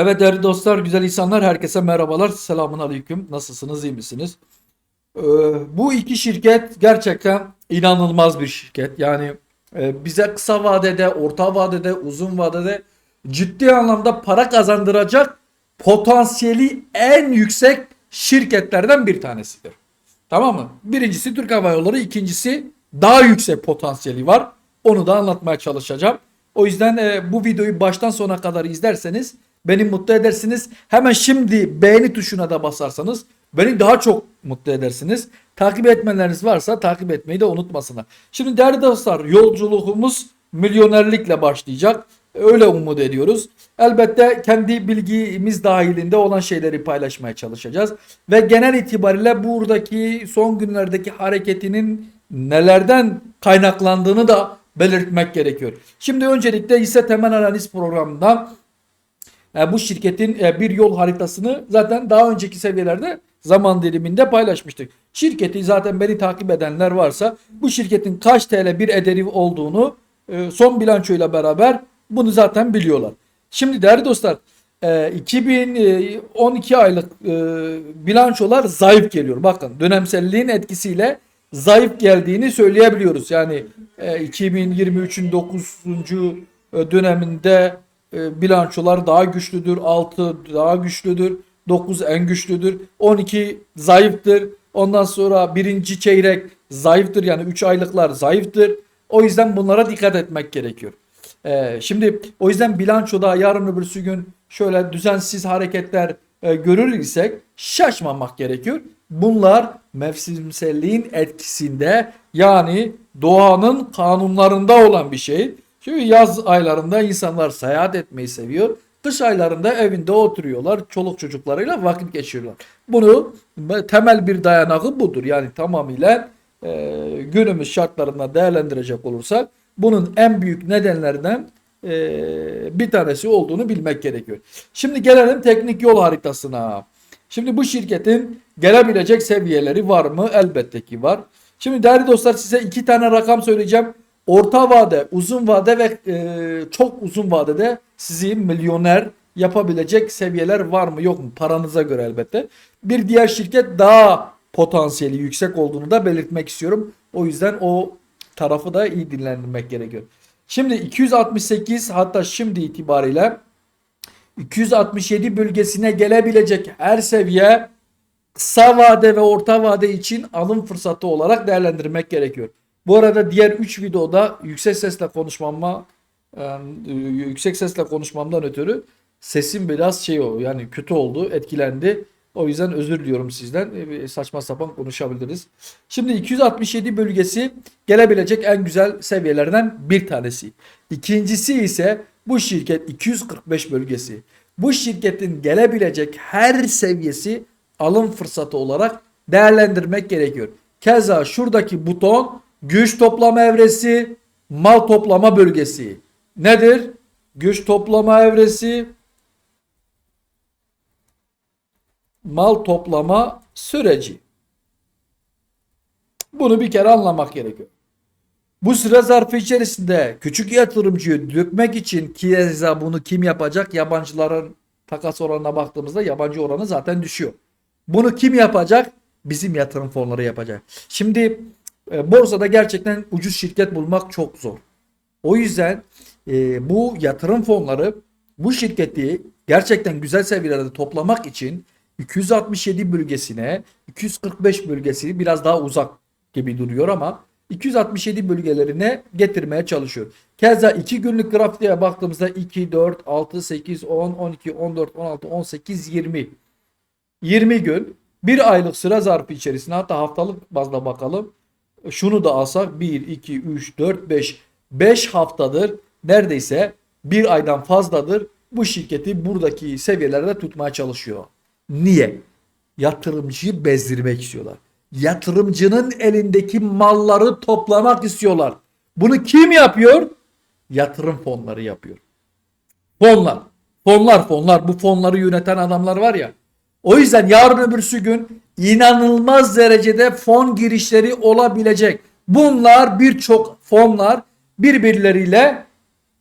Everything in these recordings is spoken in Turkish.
Evet değerli dostlar, güzel insanlar, herkese merhabalar. Selamun aleyküm. Nasılsınız, iyi misiniz? Ee, bu iki şirket gerçekten inanılmaz bir şirket. Yani e, bize kısa vadede, orta vadede, uzun vadede ciddi anlamda para kazandıracak potansiyeli en yüksek şirketlerden bir tanesidir. Tamam mı? Birincisi Türk Hava Yolları, ikincisi daha yüksek potansiyeli var. Onu da anlatmaya çalışacağım. O yüzden e, bu videoyu baştan sona kadar izlerseniz beni mutlu edersiniz. Hemen şimdi beğeni tuşuna da basarsanız beni daha çok mutlu edersiniz. Takip etmeleriniz varsa takip etmeyi de unutmasınlar. Şimdi değerli dostlar yolculuğumuz milyonerlikle başlayacak. Öyle umut ediyoruz. Elbette kendi bilgimiz dahilinde olan şeyleri paylaşmaya çalışacağız. Ve genel itibariyle buradaki son günlerdeki hareketinin nelerden kaynaklandığını da belirtmek gerekiyor. Şimdi öncelikle hisse temel analiz programında e, bu şirketin e, bir yol haritasını zaten daha önceki seviyelerde zaman diliminde paylaşmıştık. Şirketi zaten beni takip edenler varsa bu şirketin kaç TL bir ederi olduğunu e, son bilançoyla beraber bunu zaten biliyorlar. Şimdi değerli dostlar e, 2012 aylık e, bilançolar zayıf geliyor. Bakın dönemselliğin etkisiyle zayıf geldiğini söyleyebiliyoruz. Yani e, 2023'ün 9. döneminde e, bilançolar daha güçlüdür. 6 daha güçlüdür. 9 en güçlüdür. 12 zayıftır. Ondan sonra birinci çeyrek zayıftır. Yani 3 aylıklar zayıftır. O yüzden bunlara dikkat etmek gerekiyor. Ee, şimdi o yüzden bilançoda yarın öbürsü gün şöyle düzensiz hareketler e, görür isek şaşmamak gerekiyor. Bunlar mevsimselliğin etkisinde yani doğanın kanunlarında olan bir şey. Çünkü yaz aylarında insanlar seyahat etmeyi seviyor. Kış aylarında evinde oturuyorlar. Çoluk çocuklarıyla vakit geçiriyorlar. Bunu temel bir dayanağı budur. Yani tamamıyla e, günümüz şartlarında değerlendirecek olursak bunun en büyük nedenlerinden e, bir tanesi olduğunu bilmek gerekiyor. Şimdi gelelim teknik yol haritasına. Şimdi bu şirketin gelebilecek seviyeleri var mı? Elbette ki var. Şimdi değerli dostlar size iki tane rakam söyleyeceğim. Orta vade, uzun vade ve e, çok uzun vadede sizi milyoner yapabilecek seviyeler var mı yok mu? Paranıza göre elbette. Bir diğer şirket daha potansiyeli yüksek olduğunu da belirtmek istiyorum. O yüzden o tarafı da iyi dinlendirmek gerekiyor. Şimdi 268 hatta şimdi itibariyle 267 bölgesine gelebilecek her seviye kısa vade ve orta vade için alım fırsatı olarak değerlendirmek gerekiyor. Bu arada diğer 3 videoda yüksek sesle konuşmama yüksek sesle konuşmamdan ötürü sesim biraz şey o yani kötü oldu, etkilendi. O yüzden özür diliyorum sizden. Saçma sapan konuşabiliriz. Şimdi 267 bölgesi gelebilecek en güzel seviyelerden bir tanesi. İkincisi ise bu şirket 245 bölgesi. Bu şirketin gelebilecek her seviyesi alım fırsatı olarak değerlendirmek gerekiyor. Keza şuradaki buton güç toplama evresi, mal toplama bölgesi. Nedir? Güç toplama evresi, mal toplama süreci. Bunu bir kere anlamak gerekiyor. Bu süre zarfı içerisinde küçük yatırımcıyı dökmek için keza bunu kim yapacak? Yabancıların takas oranına baktığımızda yabancı oranı zaten düşüyor. Bunu kim yapacak? Bizim yatırım fonları yapacak. Şimdi e, borsada gerçekten ucuz şirket bulmak çok zor. O yüzden e, bu yatırım fonları bu şirketi gerçekten güzel seviyelerde toplamak için 267 bölgesine 245 bölgesi biraz daha uzak gibi duruyor ama 267 bölgelerine getirmeye çalışıyor. Keza 2 günlük grafiğe baktığımızda 2, 4, 6, 8, 10, 12, 14, 16, 18, 20. 20 gün bir aylık süre zarfı içerisinde hatta haftalık bazda bakalım. Şunu da alsak 1, 2, 3, 4, 5. 5 haftadır neredeyse bir aydan fazladır bu şirketi buradaki seviyelerde tutmaya çalışıyor. Niye? Yatırımcıyı bezdirmek istiyorlar. Yatırımcının elindeki malları toplamak istiyorlar. Bunu kim yapıyor? Yatırım fonları yapıyor. Fonlar. Fonlar fonlar. Bu fonları yöneten adamlar var ya. O yüzden yarın öbürsü gün inanılmaz derecede fon girişleri olabilecek. Bunlar birçok fonlar birbirleriyle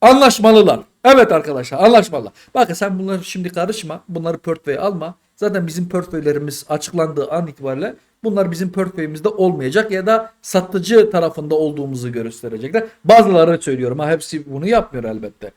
anlaşmalılar. Evet arkadaşlar anlaşmalı. Bakın sen bunları şimdi karışma. Bunları portföye alma. Zaten bizim portföylerimiz açıklandığı an itibariyle bunlar bizim portföyümüzde olmayacak ya da satıcı tarafında olduğumuzu gösterecekler. Bazıları söylüyorum ha hepsi bunu yapmıyor elbette.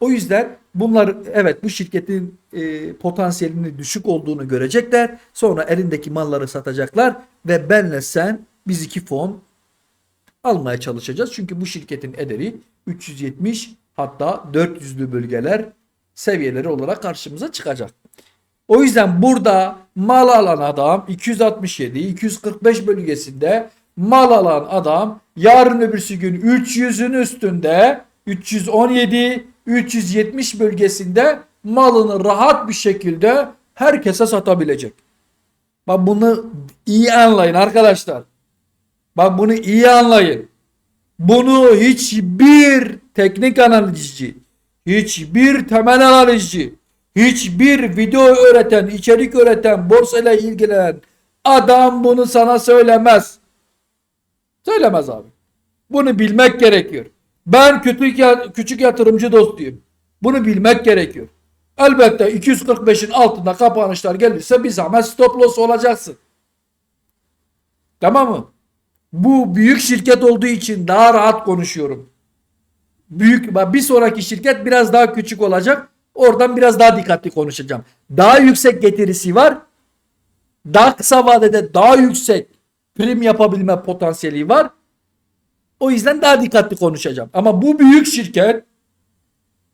O yüzden bunlar evet bu şirketin e, potansiyelinin düşük olduğunu görecekler. Sonra elindeki malları satacaklar ve benle sen biz iki fon almaya çalışacağız. Çünkü bu şirketin ederi 370 hatta 400'lü bölgeler seviyeleri olarak karşımıza çıkacak. O yüzden burada mal alan adam 267 245 bölgesinde mal alan adam yarın öbürsü gün 300'ün üstünde 317 370 bölgesinde malını rahat bir şekilde herkese satabilecek. Bak bunu iyi anlayın arkadaşlar. Bak bunu iyi anlayın. Bunu hiçbir teknik analizci, hiçbir temel analizci, hiçbir video öğreten, içerik öğreten, borsayla ilgilenen adam bunu sana söylemez. Söylemez abi. Bunu bilmek gerekiyor. Ben küçük, küçük yatırımcı dostuyum. Bunu bilmek gerekiyor. Elbette 245'in altında kapanışlar gelirse bir zahmet stop loss olacaksın. Tamam mı? Bu büyük şirket olduğu için daha rahat konuşuyorum. Büyük bir sonraki şirket biraz daha küçük olacak. Oradan biraz daha dikkatli konuşacağım. Daha yüksek getirisi var. Daha kısa vadede daha yüksek prim yapabilme potansiyeli var. O yüzden daha dikkatli konuşacağım. Ama bu büyük şirket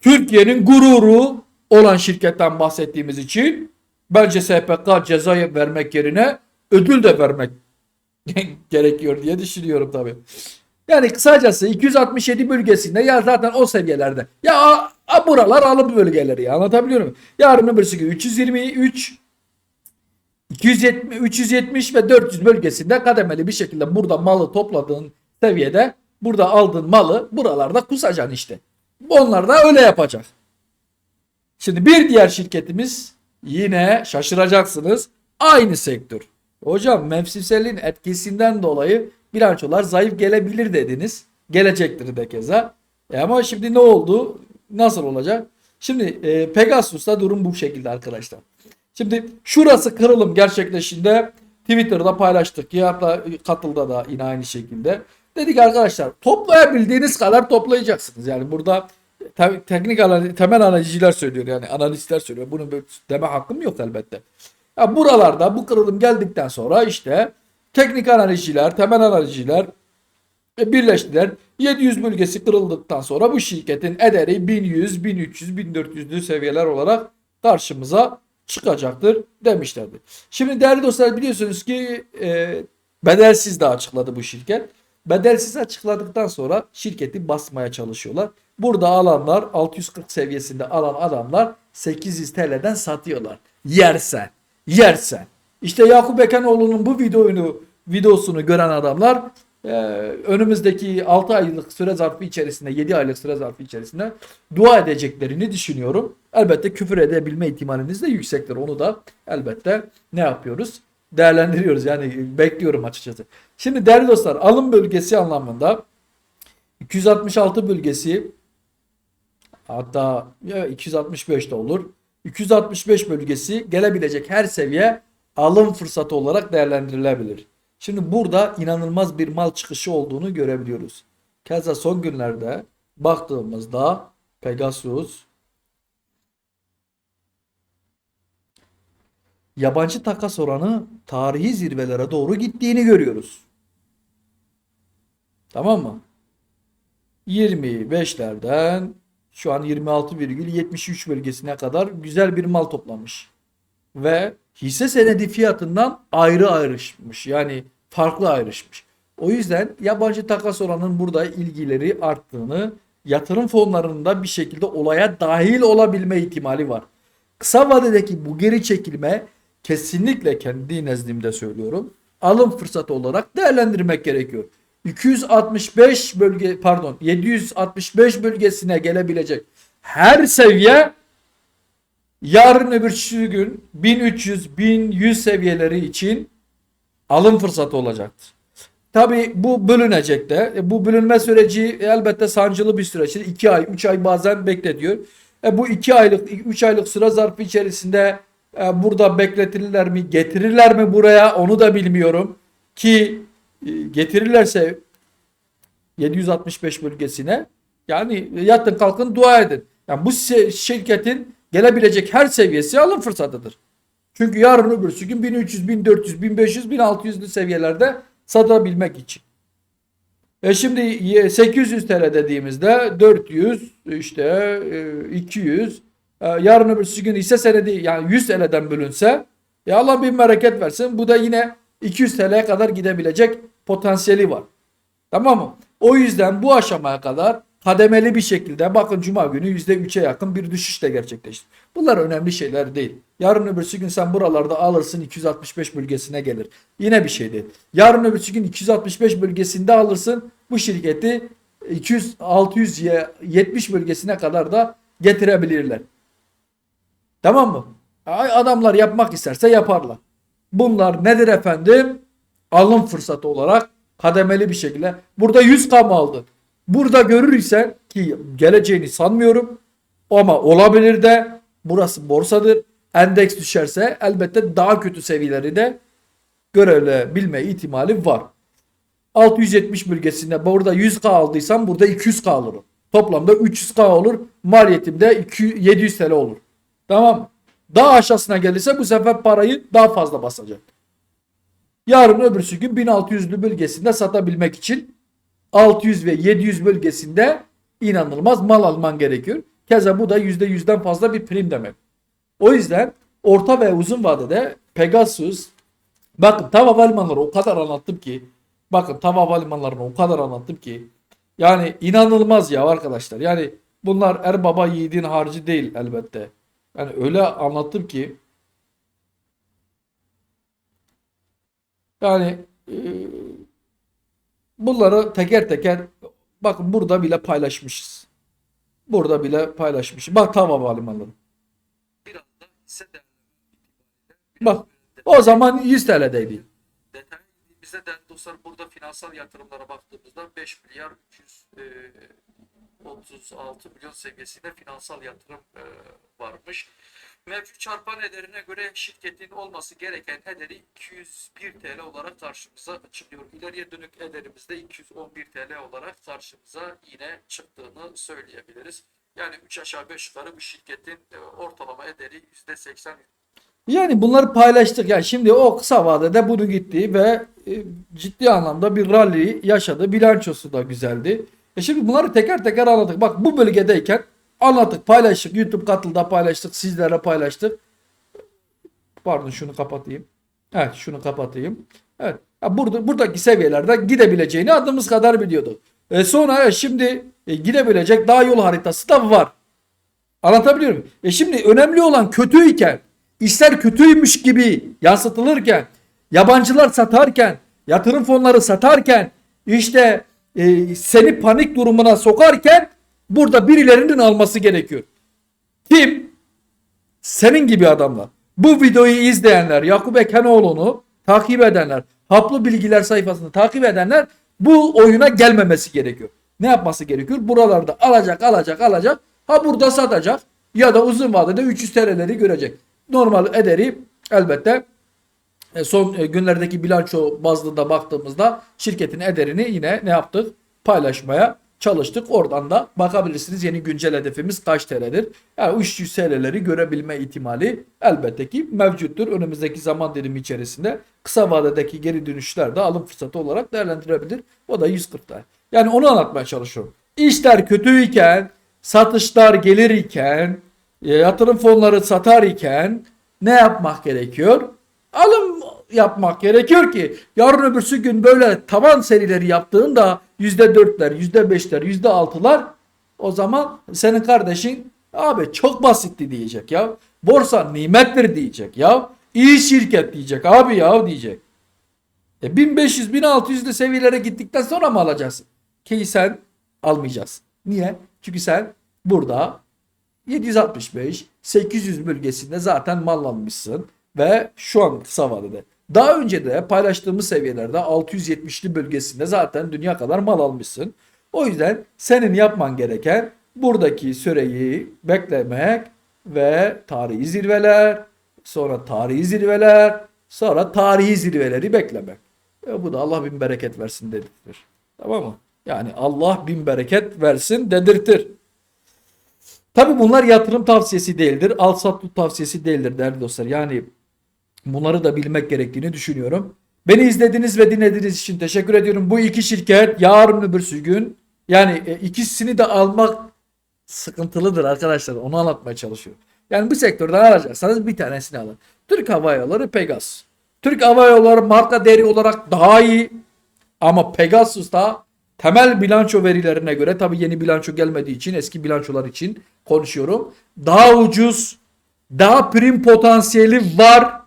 Türkiye'nin gururu olan şirketten bahsettiğimiz için bence SPK ceza vermek yerine ödül de vermek gerekiyor diye düşünüyorum tabii. Yani kısacası 267 bölgesinde ya zaten o seviyelerde. Ya a, a buralar alım bölgeleri ya anlatabiliyor muyum? Yarın öbürsü gün 323 270, 370 ve 400 bölgesinde kademeli bir şekilde burada malı topladığın seviyede burada aldığın malı buralarda kusacaksın işte. Onlar da öyle yapacak. Şimdi bir diğer şirketimiz yine şaşıracaksınız aynı sektör. Hocam mevsimselliğin etkisinden dolayı bilançolar zayıf gelebilir dediniz. Gelecektir de keza. E ama şimdi ne oldu? Nasıl olacak? Şimdi e, Pegasus'ta durum bu şekilde arkadaşlar. Şimdi şurası kırılım gerçekleşinde Twitter'da paylaştık. Ya da katılda da yine aynı şekilde. Dedik arkadaşlar toplayabildiğiniz kadar toplayacaksınız. Yani burada te- teknik analiz, temel analizciler söylüyor yani analistler söylüyor. Bunu deme hakkım yok elbette. Ya buralarda bu kırılım geldikten sonra işte teknik analizciler, temel analizciler e, birleştiler. 700 bölgesi kırıldıktan sonra bu şirketin ederi 1100, 1300, 1400'lü seviyeler olarak karşımıza çıkacaktır demişlerdi. Şimdi değerli dostlar biliyorsunuz ki e, bedelsiz de açıkladı bu şirket. Bedelsiz açıkladıktan sonra şirketi basmaya çalışıyorlar. Burada alanlar 640 seviyesinde alan adamlar 800 TL'den satıyorlar. Yersen, yersen. İşte Yakup Ekenoğlu'nun bu videoyu videosunu gören adamlar e, önümüzdeki 6 aylık süre zarfı içerisinde 7 aylık süre zarfı içerisinde dua edeceklerini düşünüyorum. Elbette küfür edebilme ihtimaliniz de yüksektir. Onu da elbette ne yapıyoruz? Değerlendiriyoruz. Yani bekliyorum açıkçası. Şimdi değerli dostlar alım bölgesi anlamında 266 bölgesi hatta ya 265 de olur. 265 bölgesi gelebilecek her seviye alım fırsatı olarak değerlendirilebilir. Şimdi burada inanılmaz bir mal çıkışı olduğunu görebiliyoruz. Keza son günlerde baktığımızda Pegasus yabancı takas oranı tarihi zirvelere doğru gittiğini görüyoruz. Tamam mı? 25'lerden şu an 26,73 bölgesine kadar güzel bir mal toplamış. Ve hisse senedi fiyatından ayrı ayrışmış. Yani farklı ayrışmış. O yüzden yabancı takas oranının burada ilgileri arttığını, yatırım fonlarında bir şekilde olaya dahil olabilme ihtimali var. Kısa vadedeki bu geri çekilme kesinlikle kendi nezdimde söylüyorum. Alım fırsatı olarak değerlendirmek gerekiyor. 265 bölge pardon 765 bölgesine gelebilecek her seviye yarın öbür gün 1300 1100 seviyeleri için alım fırsatı olacaktır. Tabii bu bölünecek de. E, bu bölünme süreci elbette sancılı bir süreçtir. 2 ay, 3 ay bazen bekletiyor. E, bu 2 aylık, 3 aylık süre zarfı içerisinde e, burada bekletirler mi, getirirler mi buraya onu da bilmiyorum. Ki e, getirirlerse 765 bölgesine yani yatın kalkın dua edin. Yani bu şirketin gelebilecek her seviyesi alım fırsatıdır. Çünkü yarın öbürsü gün 1300, 1400, 1500, 1600'lü seviyelerde satabilmek için. E şimdi y- 800 TL dediğimizde 400 işte e, 200 e, yarın öbürsü gün ise senedi yani 100 TL'den bölünse ya Allah bir bereket versin bu da yine 200 TL'ye kadar gidebilecek potansiyeli var. Tamam mı? O yüzden bu aşamaya kadar kademeli bir şekilde bakın cuma günü %3'e yakın bir düşüş de gerçekleşti. Bunlar önemli şeyler değil. Yarın öbürsü gün sen buralarda alırsın 265 bölgesine gelir. Yine bir şey değil. Yarın öbürsü gün 265 bölgesinde alırsın bu şirketi 200 670 bölgesine kadar da getirebilirler. Tamam mı? Adamlar yapmak isterse yaparlar. Bunlar nedir efendim? Alım fırsatı olarak kademeli bir şekilde. Burada 100k mı aldın? Burada görürsen ki geleceğini sanmıyorum ama olabilir de burası borsadır. Endeks düşerse elbette daha kötü seviyeleri de görebilme ihtimali var. 670 bölgesinde burada 100k aldıysam burada 200k alırım. Toplamda 300k olur. Maliyetim de 200 700 TL olur. Tamam? Daha aşağısına gelirse bu sefer parayı daha fazla basacak. Yarın öbürsü gün 1600'lü bölgesinde satabilmek için 600 ve 700 bölgesinde inanılmaz mal alman gerekiyor. Keza bu da %100'den fazla bir prim demek. O yüzden orta ve uzun vadede Pegasus bakın TAV havalimanları o kadar anlattım ki bakın TAV havalimanlarını o kadar anlattım ki yani inanılmaz ya arkadaşlar. Yani bunlar er baba yiğidin harcı değil elbette. Yani öyle anlattım ki yani e, bunları teker teker bakın burada bile paylaşmışız. Burada bile paylaşmışız. Bak TAV havalimanları. Bak, O zaman 100 TL'deydi. detay bize değerli dostlar burada finansal yatırımlara baktığımızda 5 milyar 336 milyon seviyesinde finansal yatırım e, varmış. Mevcut çarpan ederine göre şirketin olması gereken ederi 201 TL olarak karşımıza çıkıyor. İleriye dönük ederimizde 211 TL olarak karşımıza yine çıktığını söyleyebiliriz. Yani 3 aşağı 5 yukarı bu şirketin e, ortalama ederi %80 Yani bunları paylaştık. Yani şimdi o kısa vadede bunu gitti ve e, ciddi anlamda bir rally yaşadı. Bilançosu da güzeldi. E şimdi bunları teker teker anlattık. Bak bu bölgedeyken anlattık, paylaştık. YouTube katılda paylaştık, sizlere paylaştık. Pardon şunu kapatayım. Evet şunu kapatayım. Evet. Ya burada buradaki seviyelerde gidebileceğini adımız kadar biliyorduk. E sonra şimdi e, gidebilecek daha yol haritası da var. Anlatabiliyor muyum? E şimdi önemli olan kötüyken, işler kötüymüş gibi yansıtılırken, yabancılar satarken, yatırım fonları satarken, işte e, seni panik durumuna sokarken burada birilerinin alması gerekiyor. Kim? Senin gibi adamlar. Bu videoyu izleyenler, Yakup Ekenoğlu'nu takip edenler, Haplı Bilgiler sayfasını takip edenler bu oyuna gelmemesi gerekiyor. Ne yapması gerekiyor? Buralarda alacak, alacak, alacak. Ha burada satacak ya da uzun vadede 300 TL'leri görecek. Normal ederi elbette son e, günlerdeki bilanço bazında baktığımızda şirketin ederini yine ne yaptık? Paylaşmaya çalıştık. Oradan da bakabilirsiniz yeni güncel hedefimiz kaç TL'dir? Yani 300 TL'leri görebilme ihtimali elbette ki mevcuttur. Önümüzdeki zaman dilimi içerisinde kısa vadedeki geri dönüşler de alım fırsatı olarak değerlendirebilir. O da 140 TL. Yani onu anlatmaya çalışıyorum. İşler kötüyken, satışlar gelirken, e, yatırım fonları satar iken ne yapmak gerekiyor? Alım yapmak gerekiyor ki yarın öbürsü gün böyle taban serileri yaptığında %4'ler, %5'ler, %6'lar o zaman senin kardeşin abi çok basitti diyecek ya. Borsa nimettir diyecek ya. İyi şirket diyecek abi ya diyecek. E 1500-1600'lü seviyelere gittikten sonra mı alacaksın? Ki sen almayacaksın. Niye? Çünkü sen burada 765 800 bölgesinde zaten mal almışsın ve şu an kısa vadede Daha önce de paylaştığımız seviyelerde 670'li bölgesinde zaten dünya kadar mal almışsın. O yüzden senin yapman gereken buradaki süreyi beklemek ve tarihi zirveler, sonra tarihi zirveler, sonra tarihi zirveleri beklemek. E bu da Allah bin bereket versin dedirtir. Tamam mı? Yani Allah bin bereket versin dedirtir. Tabi bunlar yatırım tavsiyesi değildir. Al sat tavsiyesi değildir değerli dostlar. Yani bunları da bilmek gerektiğini düşünüyorum. Beni izlediğiniz ve dinlediğiniz için teşekkür ediyorum. Bu iki şirket yarın öbürsü gün yani e, ikisini de almak sıkıntılıdır arkadaşlar. Onu anlatmaya çalışıyorum. Yani bu sektörden alacaksanız bir tanesini alın. Türk Hava Yolları Pegasus. Türk Hava Yolları marka değeri olarak daha iyi ama Pegasus da temel bilanço verilerine göre tabi yeni bilanço gelmediği için eski bilançolar için konuşuyorum. Daha ucuz, daha prim potansiyeli var.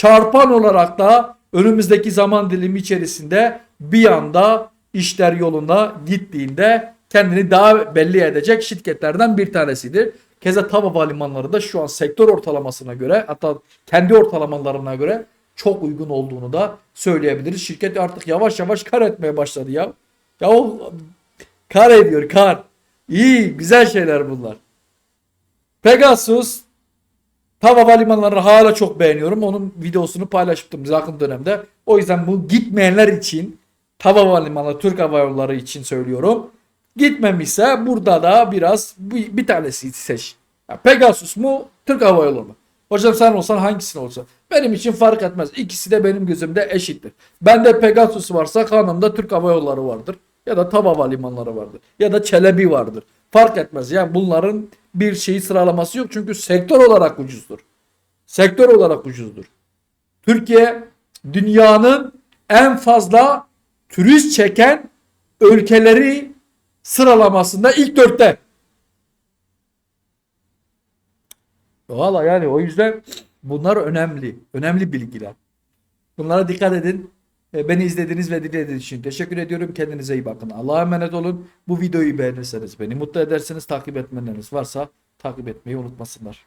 Çarpan olarak da önümüzdeki zaman dilimi içerisinde bir anda işler yoluna gittiğinde kendini daha belli edecek şirketlerden bir tanesidir. Keza TAV havalimanları da şu an sektör ortalamasına göre hatta kendi ortalamalarına göre çok uygun olduğunu da söyleyebiliriz. Şirket artık yavaş yavaş kar etmeye başladı ya. Ya o kar ediyor kar. İyi güzel şeyler bunlar. Pegasus TAV havalimanlarını hala çok beğeniyorum. Onun videosunu paylaştım yakın dönemde. O yüzden bu gitmeyenler için TAV havalimanları Türk Hava Yolları için söylüyorum. Gitmemişse burada da biraz bir, bir tanesi seç. Ya Pegasus mu Türk Hava Yolları mı? Hocam sen olsan hangisini olsa? Benim için fark etmez. İkisi de benim gözümde eşittir. Bende Pegasus varsa kanımda Türk Hava Yolları vardır. Ya da TAV Havalimanları vardır. Ya da Çelebi vardır. Fark etmez. Yani bunların bir şeyi sıralaması yok. Çünkü sektör olarak ucuzdur. Sektör olarak ucuzdur. Türkiye dünyanın en fazla turist çeken ülkeleri sıralamasında ilk dörtte. Valla yani o yüzden bunlar önemli. Önemli bilgiler. Bunlara dikkat edin. E, Beni izlediğiniz ve dinlediğiniz için teşekkür ediyorum. Kendinize iyi bakın. Allah'a emanet olun. Bu videoyu beğenirseniz beni mutlu edersiniz. Takip etmenleriniz varsa takip etmeyi unutmasınlar.